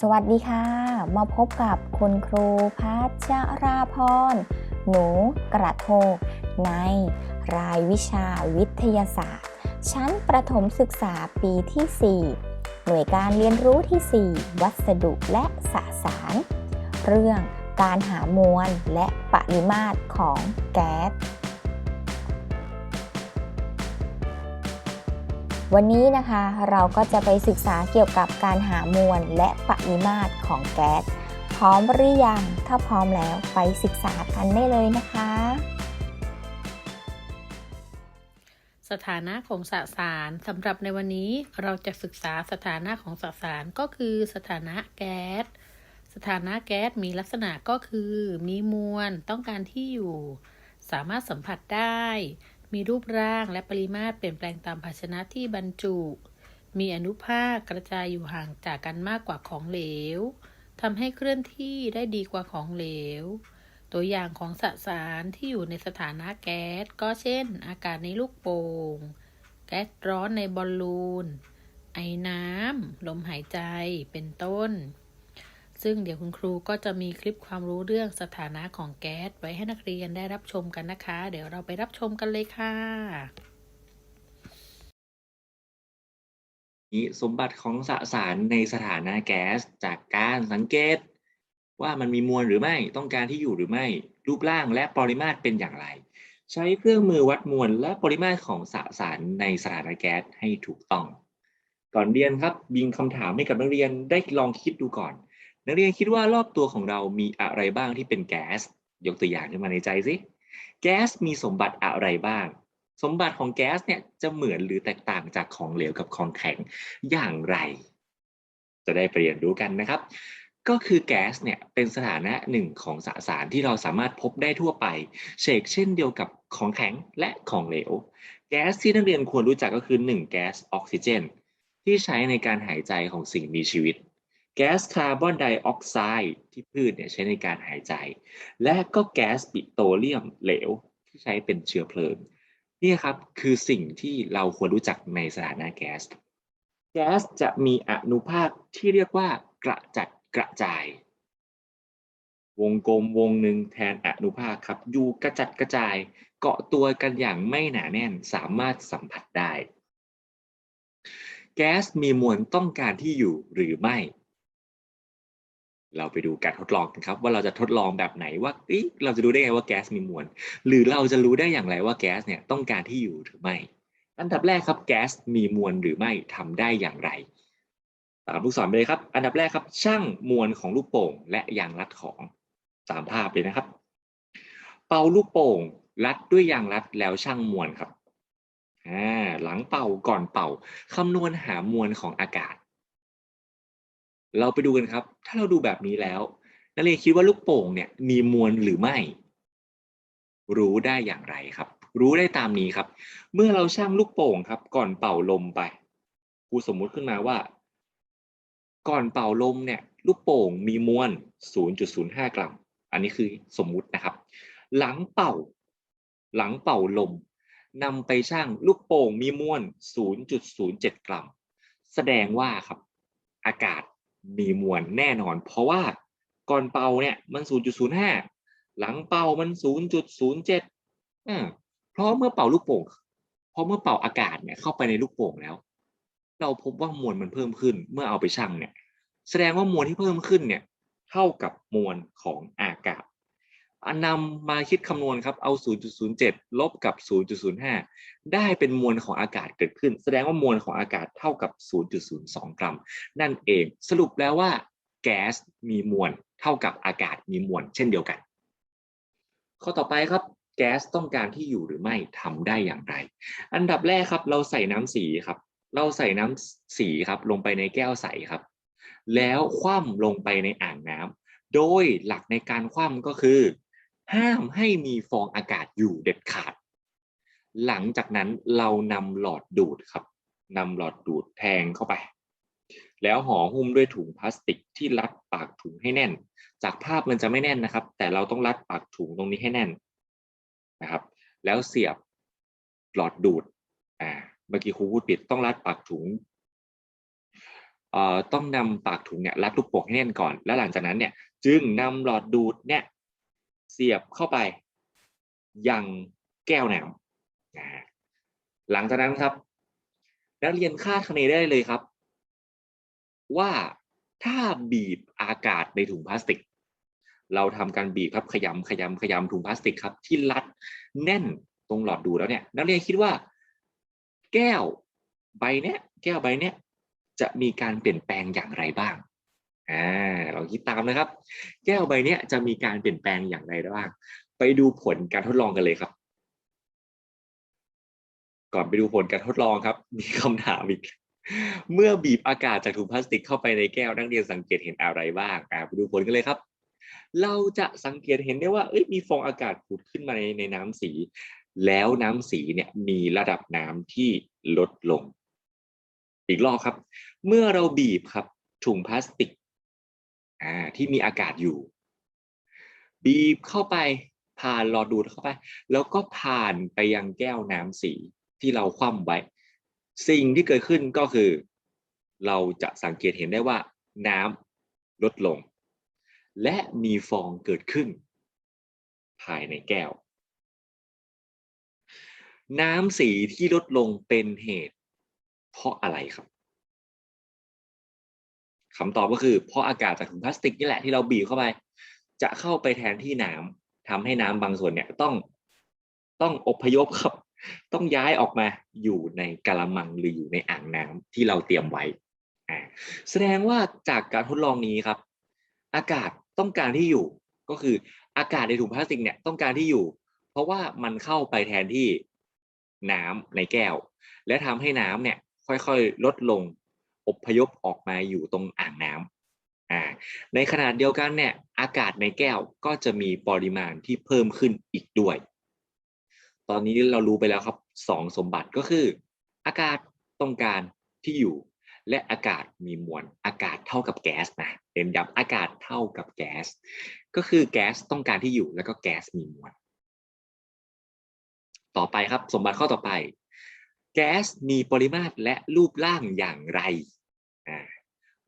สวัสดีค่ะ มาพบกับคุณครูพัชราพร หนูกระโทก ในรายวิชาวิทยาศาสตร์ ชั้นประถมศึกษาปีที่ 4 หน่วยการเรียนรู้ที่ 4 วัสดุและสสาร เรื่องการหามวลและปริมาตรของแก๊ส วันนี้นะคะเราก็จะไปศึกษาเกี่ยวกับการหามวลและปริมาตรของแก๊ส พร้อมหรือยัง ถ้าพร้อมแล้วไปศึกษากันได้เลยนะคะ สถานะของสสารสำหรับในวันนี้เราจะศึกษาสถานะของสสารก็คือสถานะแก๊ส สถานะแก๊สมีลักษณะก็คือ มีมวลต้องการที่อยู่ สามารถสัมผัสได้ มีรูปร่างและปริมาตรเปลี่ยนแปลงตามภาชนะที่บรรจุ มีอนุภาคกระจายอยู่ห่างจากกันมากกว่าของเหลวทำให้เคลื่อนที่ได้ดีกว่าของเหลว ตัวอย่างของสสารที่อยู่ในสถานะแก๊สก็เช่น อากาศในลูกโป่ง แก๊สร้อนในบอลลูน ไอน้ำ ลมหายใจ เป็นต้น ซึ่งเดี๋ยวคุณครูก็จะมีคลิปความรู้เรื่องสถานะของแก๊สไว้ให้นักเรียนได้รับชมกันนะคะ เดี๋ยวเราไปรับชมกันเลยค่ะนี้สมบัติของสสารในสถานะแก๊สจากการสังเกต ว่ามันมีมวลหรือไม่ต้องการที่อยู่หรือไม่ รูปร่างและปริมาตรเป็นอย่างไร ใช้เครื่องมือวัดมวลและปริมาตรของสสารในสถานะแก๊สให้ถูกต้อง ก่อนเรียนครับบิงคำถามให้กับนักเรียนได้ลองคิดดูก่อน นักเรียนคิดว่ารอบตัวของเรามีอะไรบ้างที่เป็นแก๊ส ยกตัวอย่างขึ้นมาในใจสิ แก๊สมีสมบัติอะไรบ้าง สมบัติของแก๊สเนี่ยจะเหมือนหรือแตกต่างจากของเหลวกับของแข็งอย่างไร จะได้ไปเรียนรู้กันนะครับ ก็คือแก๊สเนี่ยเป็นสถานะหนึ่งของสสารที่เราสามารถพบได้ทั่วไปเชกเช่นเดียวกับของแข็งและของเหลว แก๊สที่นักเรียนควรรู้จักก็คือ 1 แก๊สออกซิเจนที่ใช้ในการหายใจของสิ่งมีชีวิต แก๊สคาร์บอนไดออกไซด์ที่พืชเนี่ยใช้ในการหายใจ และก็แก๊สปิโตรเลียมเหลวที่ใช้เป็นเชื้อเพลิงนี่ครับคือสิ่งที่เราควรรู้จักในสถานะแก๊ส แก๊สจะมีอนุภาคที่เรียกว่ากระจัดกระจาย วงกลมวงหนึ่งแทนอนุภาคครับอยู่กระจัดกระจาย เกาะตัวกันอย่างไม่หนาแน่นสามารถสัมผัสได้ แก๊สมีมวลต้องการที่อยู่หรือไม่ เราไปดูการทดลองกันครับว่าเราจะทดลองแบบไหนว่าเราจะรู้ได้ไงว่าแก๊สมีมวล หรือเราจะรู้ได้อย่างไรว่าแก๊สเนี่ยต้องการที่อยู่หรือไม่ อันดับแรกครับแก๊สมีมวลหรือไม่ทำได้อย่างไร ตามลูกศรไปเลยครับ อันดับแรกครับช่างมวลของลูกโป่ง และยางรัดของตามภาพเลยนะครับ เป่าลูกโป่งรัดด้วยยางรัดแล้วช่างมวลครับหลังเป่าก่อนเป่าคำนวณหามวลของอากาศ เราไปดูกันครับ ถ้าเราดูแบบนี้แล้ว นักเรียนคิดว่าลูกโป่งเนี่ยมีมวลหรือไม่ รู้ได้อย่างไรครับ รู้ได้ตามนี้ครับ เมื่อเราชั่งลูกโป่งครับ ก่อนเป่าลมไปครูสมมุติขึ้นมาว่า ก่อนเป่าลมเนี่ย ลูกโป่งมีมวล 0.05 กรัม อันนี้คือสมมุตินะครับ หลังเป่า หลังเป่าลมนำไปชั่งลูกโป่งมีมวล 0.07 กรัม แสดงว่าครับ อากาศ มีมวลแน่นอน เพราะว่าก่อนเป่าเนี่ยมัน 0.05 หลังเป่ามัน 0.07อ่าเพราะเมื่อเป่าลูกโป่งเพราะเมื่อเป่าอากาศเนี่ยเข้าไปในลูกโป่งแล้ว เราพบว่ามวลมันเพิ่มขึ้นเมื่อเอาไปชั่งเนี่ย แสดงว่ามวลที่เพิ่มขึ้นเนี่ยเท่ากับมวลของอากาศ นนำมาคิดคำนวณครับ เอา 0.07 ลบกับ 0.05 ได้เป็นมวลของอากาศเกิดขึ้น แสดงว่ามวลของอากาศเท่ากับ 0.02 กรัม นั่นเอง สรุปแล้วว่า แก๊สมีมวลเท่ากับอากาศมีมวลเช่นเดียวกัน ข้อต่อไปครับ แก๊สต้องการที่อยู่หรือไม่ทำได้อย่างไร อันดับแรกครับ เราใส่น้ำสีครับ เราใส่น้ำสีครับ ลงไปในแก้วใสครับ แล้วคว่ำลงไปในอ่างน้ำโดยหลักในการคว่ำก็คือ ห้ามให้มีฟองอากาศอยู่เด็ดขาด หลังจากนั้นเรานำหลอดดูดครับนำหลอดดูดแทงเข้าไป แล้วห่อหุ้มด้วยถุงพลาสติกที่รัดปากถุงให้แน่น จากภาพมันจะไม่แน่นนะครับ แต่เราต้องรัดปากถุงตรงนี้ให้แน่นนะครับ แล้วเสียบหลอดดูดอ่าเมื่อกี้ครูพูดผิดต้องรัดปากถุงเอ่อต้องนำปากถุงเนี่ยรัดลูกโป่งให้แน่นก่อน แล้วหลังจากนั้นเนี่ย จึงนำหลอดดูดเนี่ย เสียบเข้าไปยังแก้วน้ำนะหลังจากนั้นครับ นักเรียนคาดคะเนได้เลยครับ ว่าถ้าบีบอากาศในถุงพลาสติก เราทำการบีบครับขยำขยำขยำถุงพลาสติกครับ ที่รัดแน่นตรงหลอดดูแล้วเนี่ย นักเรียนคิดว่า แก้วใบเนี้ย แก้วใบเนี้ยจะมีการเปลี่ยนแปลงอย่างไรบ้าง อ่าเราคิดตามนะครับ แก้วใบนี้จะมีการเปลี่ยนแปลงอย่างไรบ้างไปดูผลการทดลองกันเลยครับ ก่อนไปดูผลการทดลองครับ มีคำถามอีก เมื่อบีบอากาศจากถุงพลาสติกเข้าไปในแก้วนักเรียนสังเกตเห็นอะไรบ้างอ่าไปดูผลกันเลยครับ เราจะสังเกตเห็นได้ว่าเอ้ยมีฟองอากาศผุดขึ้นมาในในน้ำสี แล้วน้ำสีเนี่ยมีระดับน้ำที่ลดลง อีกรอบครับ เมื่อเราบีบครับถุงพลาสติก อ่าที่มีอากาศอยู่ บีบเข้าไปผ่านหลอดดูดเข้าไป แล้วก็ผ่านไปยังแก้วน้ำสีที่เราคว่ำไว้ สิ่งที่เกิดขึ้นก็คือ เราจะสังเกตเห็นได้ว่าน้ำลดลง และมีฟองเกิดขึ้น ภายในแก้ว น้ำสีที่ลดลงเป็นเหตุ เพราะอะไรครับ คำตอบก็คือเพราะอากาศจากถุงพลาสติกนี่แหละที่เราบีบเข้าไป จะเข้าไปแทนที่น้ำทำให้น้ำบางส่วนเนี่ยต้องต้องอพยพครับ ต้องย้ายออกมาอยู่ในกะละมังหรืออยู่ในอ่างน้ำที่เราเตรียมไว้อ่าแสดงว่าจากการทดลองนี้ครับ อากาศต้องการที่อยู่ ก็คืออากาศในถุงพลาสติกเนี่ยต้องการที่อยู่ เพราะว่ามันเข้าไปแทนที่น้ำในแก้ว และทำให้น้ำเนี่ย ค่อยๆ ลดลง อพยพออกมาอยู่ตรงอ่างน้ำอ่าในขณะเดียวกันเนี่ยอากาศในแก้วก็จะมีปริมาณที่เพิ่มขึ้นอีกด้วย ตอนนี้เรารู้ไปแล้วครับสองสมบัติก็คือ อากาศต้องการที่อยู่ และอากาศมีมวลอากาศเท่ากับแก๊สนะเน้นย้ำอากาศเท่ากับแก๊สก็คือแก๊สต้องการที่อยู่แล้วก็แก๊สมีมวลต่อไปครับสมบัติข้อต่อไป แก๊สมีปริมาตรและรูปร่างอย่างไร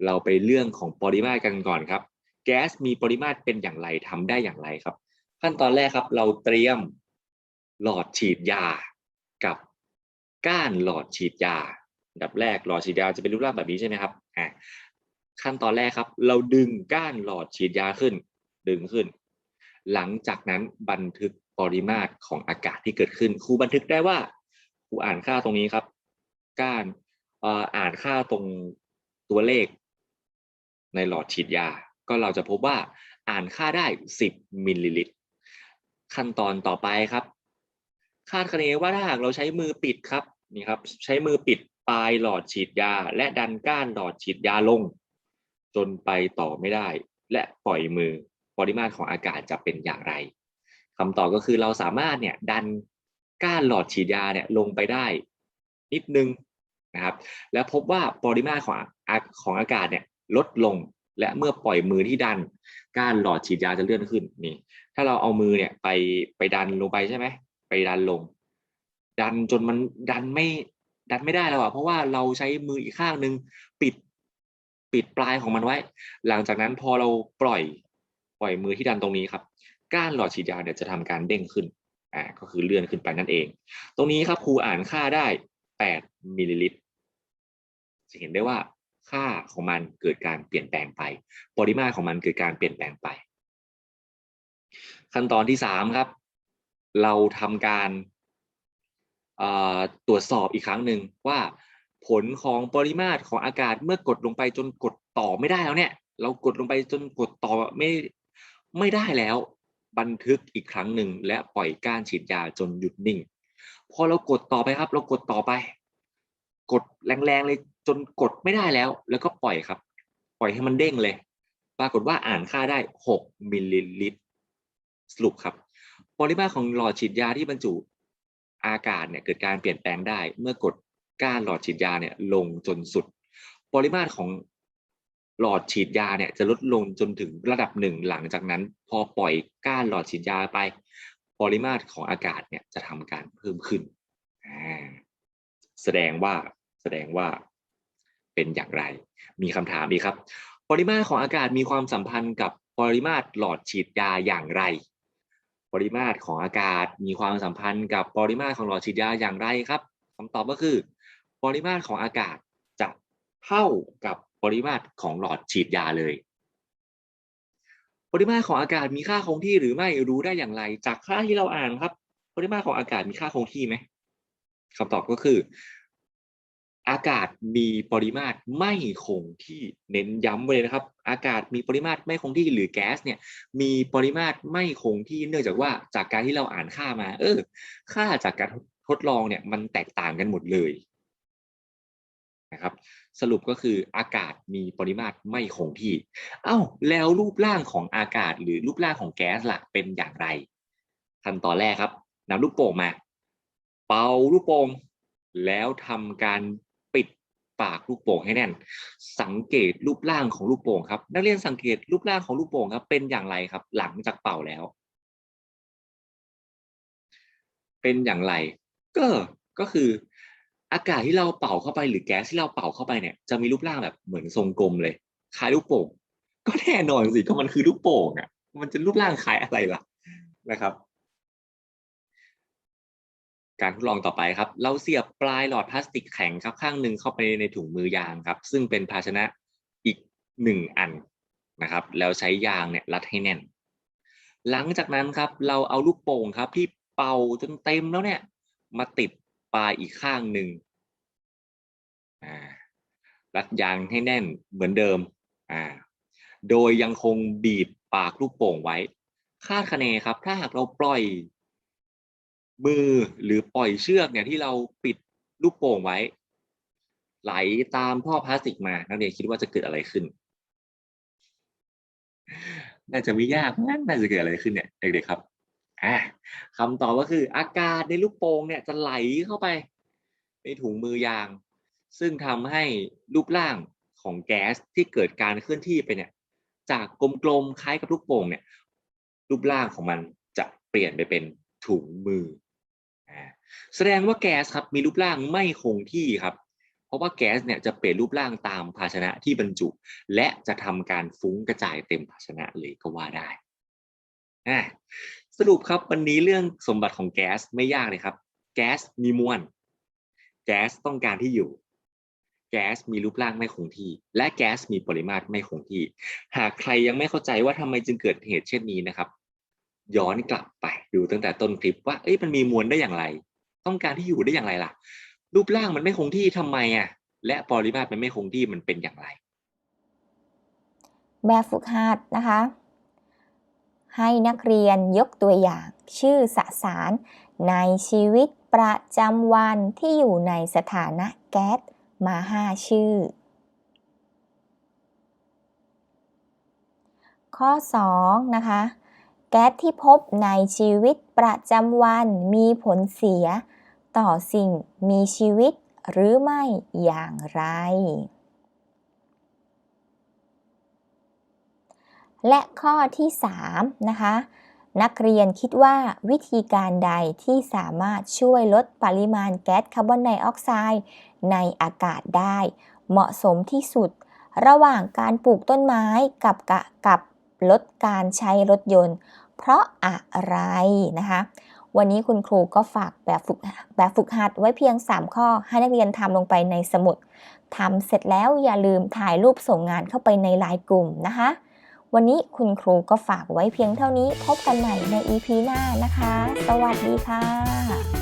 เราไปเรื่องของปริมาตรกันก่อนครับ แก๊สมีปริมาตรเป็นอย่างไรทำได้อย่างไรครับ ขั้นตอนแรกครับ เราเตรียมหลอดฉีดยากับก้านหลอดฉีดยาดับแรกหลอดฉีดยาจะเป็นรูปร่างแบบนี้ใช่ไหมครับอ่าขั้นตอนแรกครับ เราดึงก้านหลอดฉีดยาขึ้น ดึงขึ้น หลังจากนั้นบันทึกปริมาตรของอากาศที่เกิดขึ้นครูบันทึกได้ว่าครูอ่านค่าตรงนี้ครับ ก้านอ่านค่าตรง ตัวเลข ในหลอดฉีดยา ก็เราจะพบว่าอ่านค่าได้ 10 มิลลิลิตร ขั้นตอนต่อไปครับ คาดคะเนว่าถ้าหากเราใช้มือปิดครับนี่ครับ ใช้มือปิดปลายหลอดฉีดยา และดันก้านหลอดฉีดยาลง จนไปต่อไม่ได้ และปล่อยมือปริมาตรของอากาศจะเป็นอย่างไรคำตอบก็คือเราสามารถเนี่ยดันก้านหลอดฉีดยาเนี่ยลงไปได้ นิดนึง นะครับ แล้วพบว่าปริมาตรของอาของอากาศเนี่ยลดลงและเมื่อปล่อยมือที่ดันก้านหลอดฉีดยาจะเลื่อนขึ้นนี่ ถ้าเราเอามือเนี่ยไปไปดันลงไปใช่ไหมไปดันลง ดันจนมันดันไม่ดันไม่ได้แล้วอะเพราะว่าเราใช้มืออีกข้างหนึ่งปิดปิดปลายของมันไว้ หลังจากนั้นพอเราปล่อยปล่อยมือที่ดันตรงนี้ครับ ก้านหลอดฉีดยาเนี่ยจะทำการเด้งขึ้นอ่าก็คือเลื่อนขึ้นไปนั่นเอง ตรงนี้ครับครูอ่านค่าได้ 8มิลลิลิตร จะเห็นได้ว่าค่าของมันเกิดการเปลี่ยนแปลงไป ปริมาตรของมันเกิดการเปลี่ยนแปลงไป ขั้นตอนที่สามครับ เราทำการตรวจสอบอีกครั้งหนึ่งว่าผลของปริมาตรของอากาศเมื่อกดลงไปจนกดต่อไม่ได้แล้วเนี่ย เรากดลงไปจนกดต่อไม่ไม่ได้แล้ว บันทึกอีกครั้งหนึ่งและปล่อยก้านฉีดยาจนหยุดนิ่ง พอเรากดต่อไปครับ เรากดต่อไป กดแรงๆเลยจนกดไม่ได้แล้ว แล้วก็ปล่อยครับ ปล่อยให้มันเด้งเลย ปรากฏว่าอ่านค่าได้ 6มิลลิลิตรสรุปครับปริมาตรของหลอดฉีดยาที่บรรจุอากาศเนี่ยเกิดการเปลี่ยนแปลงได้ เมื่อกดก้านหลอดฉีดยาเนี่ยลงจนสุด ปริมาตรของหลอดฉีดยาเนี่ยจะลดลงจนถึงระดับหนึ่งหลังจากนั้น พอปล่อยก้านหลอดฉีดยาไป ปริมาตรของอากาศเนี่ยจะทำการเพิ่มขึ้น แสดงว่า แสดงว่าเป็นอย่างไร มีคำถามอีกครับ ปริมาตรของอากาศมีความสัมพันธ์กับปริมาตรหลอดฉีดยาอย่างไร ปริมาตรของอากาศมีความสัมพันธ์กับปริมาตรของหลอดฉีดยาอย่างไรครับคำตอบก็คือ ปริมาตรของอากาศจะเท่ากับปริมาตรของหลอดฉีดยาเลย ปริมาตรของอากาศมีค่าคงที่หรือไม่รู้ได้อย่างไร จากค่าที่เราอ่านครับ ปริมาตรของอากาศมีค่าคงที่ไหมคำตอบก็คือ อากาศมีปริมาตรไม่คงที่เน้นย้ำไว้เลยนะครับ อากาศมีปริมาตรไม่คงที่หรือแก๊สเนี่ยมีปริมาตรไม่คงที่เนื่องจากว่าจากการที่เราอ่านค่ามา เออ ค่าจากการทดลองเนี่ยมันแตกต่างกันหมดเลยนะครับ สรุปก็คืออากาศมีปริมาตรไม่คงที่ เอ้าแล้วรูปร่างของอากาศหรือรูปร่างของแก๊สล่ะเป็นอย่างไรขั้นตอนแรกครับนำลูกโป่งมา เป่าลูกโป่งแล้วทำการ ปากลูกโป่งให้แน่น สังเกตรูปร่างของลูกโป่งครับ นักเรียนสังเกตรูปร่างของลูกโป่งครับ เป็นอย่างไรครับ หลังจากเป่าแล้ว เป็นอย่างไร ก็ก็คืออากาศที่เราเป่าเข้าไปหรือแก๊สที่เราเป่าเข้าไปเนี่ยจะมีรูปร่างแบบเหมือนทรงกลมเลยคล้ายลูกโป่งก็แน่นอนสิก็มันคือลูกโป่งอะ มันจะรูปร่างคล้ายอะไรล่ะนะครับ การทดลองต่อไปครับ เราเสียบปลายหลอดพลาสติกแข็งครับข้างหนึ่งเข้าไปในถุงมือยางครับ ซึ่งเป็นภาชนะอีกหนึ่งอันนะครับ แล้วใช้ยางเนี่ยรัดให้แน่น หลังจากนั้นครับ เราเอาลูกโป่งครับที่เป่าจนเต็มแล้วเนี่ย มาติดปลายอีกข้างหนึ่งรัดยางให้แน่นเหมือนเดิมอ่าโดยยังคงบีบปากลูกโป่งไว้ คาดคะเนครับ ถ้าหากเราปล่อย มือหรือปล่อยเชือกเนี่ยที่เราปิดลูกโป่งไว้ ไหลตามท่อพลาสติกมานักเรียนคิดว่าจะเกิดอะไรขึ้น น่าจะไม่ยากงั้นน่าจะเกิดอะไรขึ้นเนี่ยเด็กๆครับอ่าคำตอบก็คืออากาศในลูกโป่งเนี่ยจะไหลเข้าไป ในถุงมือยาง ซึ่งทำให้รูปร่างของแก๊สที่เกิดการเคลื่อนที่ไปเนี่ยจากกลมๆคล้ายกับลูกโป่งเนี่ยรูปร่างของมันจะเปลี่ยนไปเป็นถุงมือ แสดงว่าแก๊สครับมีรูปร่างไม่คงที่ครับ เพราะว่าแก๊สเนี่ยจะเปลี่ยนรูปร่างตามภาชนะที่บรรจุ และจะทำการฟุ้งกระจายเต็มภาชนะเลยก็ว่าได้สรุปครับวันนี้เรื่องสมบัติของแก๊สไม่ยากเลยครับ แก๊สมีมวลแก๊สต้องการที่อยู่ แก๊สมีรูปร่างไม่คงที่ และแก๊สมีปริมาตรไม่คงที่ หากใครยังไม่เข้าใจว่าทำไมจึงเกิดเหตุเช่นนี้นะครับ ย้อนกลับไปดูตั้งแต่ต้นคลิปว่าเอ้ยมันมีมวลได้อย่างไร ต้องการที่อยู่ได้อย่างไรล่ะ รูปร่างมันไม่คงที่ทำไมอะ และปริมาตรมันไม่คงที่มันเป็นอย่างไร แบบฝึกหัดนะคะ ให้นักเรียนยกตัวอย่างชื่อสสารในชีวิตประจำวันที่อยู่ในสถานะแก๊สมา5ชื่อ ข้อ 2 นะคะ แก๊สที่พบในชีวิตประจำวันมีผลเสีย ต่อสิ่งมีชีวิตหรือไม่อย่างไร และข้อที่3นะคะนักเรียนคิดว่าวิธีการใดที่สามารถช่วยลดปริมาณแก๊สคาร์บอนไดออกไซด์ในอากาศได้ เหมาะสมที่สุด ระหว่างการปลูกต้นไม้กับกะกับ ลดการใช้รถยนต์ เพราะอะไรนะคะ วันนี้คุณครูก็ฝากแบบฝึกแบบฝึกหัดไว้เพียง 3 ข้อ ให้นักเรียนทำลงไปในสมุดทำเสร็จแล้วอย่าลืมถ่ายรูปส่งงานเข้าไปในไลน์กลุ่มนะคะ วันนี้คุณครูก็ฝากไว้เพียงเท่านี้ พบกันใหม่ใน EP หน้านะคะ สวัสดีค่ะ